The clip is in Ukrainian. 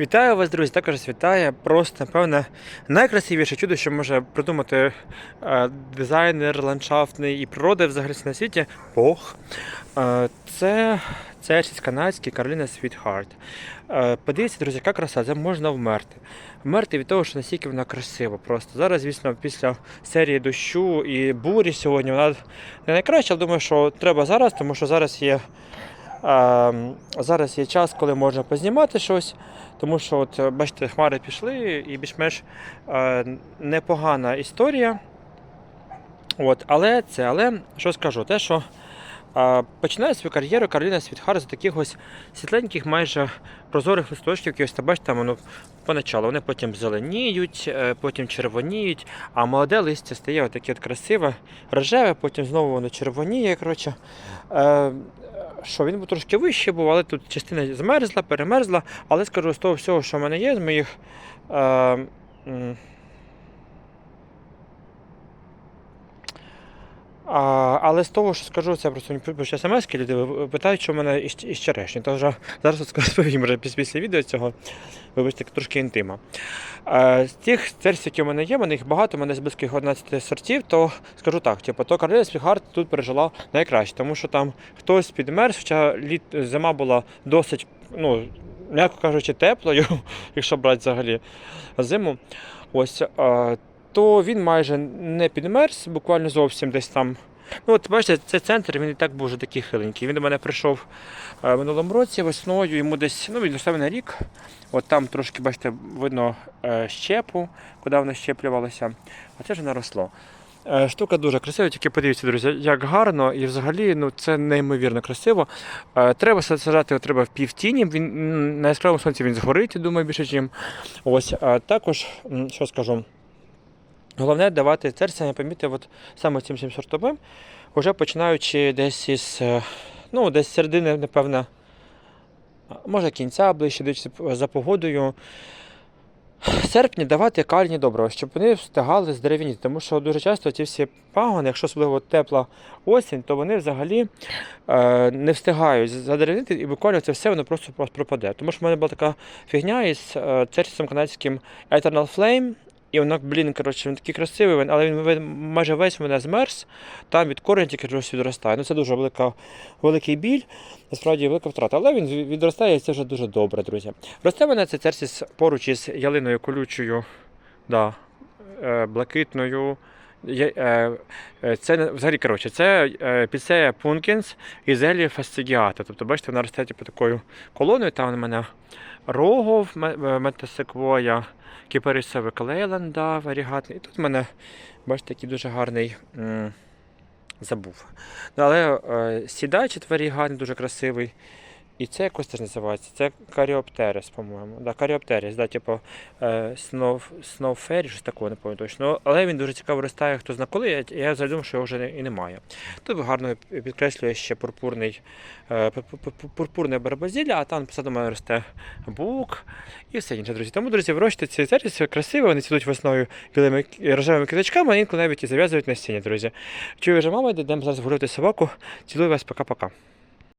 Вітаю вас, друзі! Також вітає просто, напевно, найкрасивіше чудо, що може придумати е, дизайнер ландшафтний і природи взагалі на світі Бог. Е, це церсіс канадський Кароліна Світхарт. Е, подивіться, друзі, яка краса, це можна вмерти. Вмерти від того, що настільки вона красива. Просто зараз, звісно, після серії дощу і бурі сьогодні вона не найкраща, але думаю, що треба зараз, тому що зараз є. Ем, Зараз є час, коли можна познімати щось, тому що, от, е, бачите, хмари пішли і більш-менш е, непогана історія. От, але це, але що скажу, те, що е, починає свою кар'єру Кароліна Світхар з таких ось світленьких, майже прозорих листочків, які ось бачите, воно поначалу. Вони потім зеленіють, потім червоніють, а молоде листя стає отаке от красиве, рожеве, потім знову воно червоніє. Коротше. Що він був трошки вищий був, але тут частина змерзла, перемерзла. Але скажу з того всього, що в мене є, з моїх. Е, а, але з того, що скажу, це просто пише смс люди питають, що в мене із, із черешні. Тож зараз от розповім вже після відео цього. Вибачте, трошки інтима. Е, з тих церсів, які в мене є, в мене їх багато, в мене з близьких 11 сортів, то скажу так, типу, то Кароліна Свігард тут пережила найкраще, тому що там хтось підмерз, хоча літ, зима була досить, ну, м'яко кажучи, теплою, якщо брати взагалі зиму. Ось, е, то він майже не підмерз, буквально зовсім десь там. Ну, от бачите, цей центр він і так був вже такий хиленький. Він до мене прийшов е, минулому році весною, йому десь, ну, він на рік. От там трошки, бачите, видно е, щепу, куди воно щеплювалося, а це вже наросло. Е, Штука дуже красива, тільки подивіться, друзі, як гарно і взагалі ну, це неймовірно красиво. Треба саджати треба в півтіні. Він на яскравому сонці він згорить, думаю, більше ніж. Ось також, що скажу, головне давати церця, я помітив, от саме цим всім сортовим, вже починаючи десь із е, ну, десь середини, напевно, може кінця ближче десь за погодою. Серпні давати кальні добрива, щоб вони встигали здерев'яніти, тому що дуже часто ці всі пагони, якщо особливо тепла осінь, то вони взагалі е, не встигають задерев'янити і буквально це все воно просто, просто пропаде. Тому що в мене була така фігня із е, церцем канадським Eternal Flame, і воно, блін, коротше, він такий красивий, але він майже весь мене змерз, там від корень тільки щось відростає. Ну це дуже велика, великий біль, насправді велика втрата. Але він відростає і це вже дуже добре, друзі. Росте мене цей церсіс поруч із ялиною колючою, да, е, блакитною. Е, е, Це взагалі коротше, це е, піцея Пункінс і зелі фастигіата. Тобто, бачите, вона росте типу, такою колоною. Там у мене рогов, метасеквоя, кіперисовий клейленда варігатний. І тут в мене, бачите, такий дуже гарний. Забув. Ну, але сідач варігатний, дуже красивий. І це якось теж називається. Це каріоптерис, по-моєму. Да, каріоптерис, да, типу е, снов, сноуфері, щось такого, не пам'ятаю точно. Ну, Але він дуже цікаво ростає, хто зна коли. Я, я взагалі що його вже і немає. Тут гарно підкреслює ще пурпурний, е, пу- пу- пу- пурпурне барбазілля, а там позаду мене росте бук і все інше, друзі. Тому, друзі, вирощуйте ці церкви красиво, вони цвітуть весною білими рожевими квіточками, а інколи навіть і зав'язують насіння, друзі. Чую вже мама, йдемо зараз гуляти собаку. Цілую вас, пока-пока.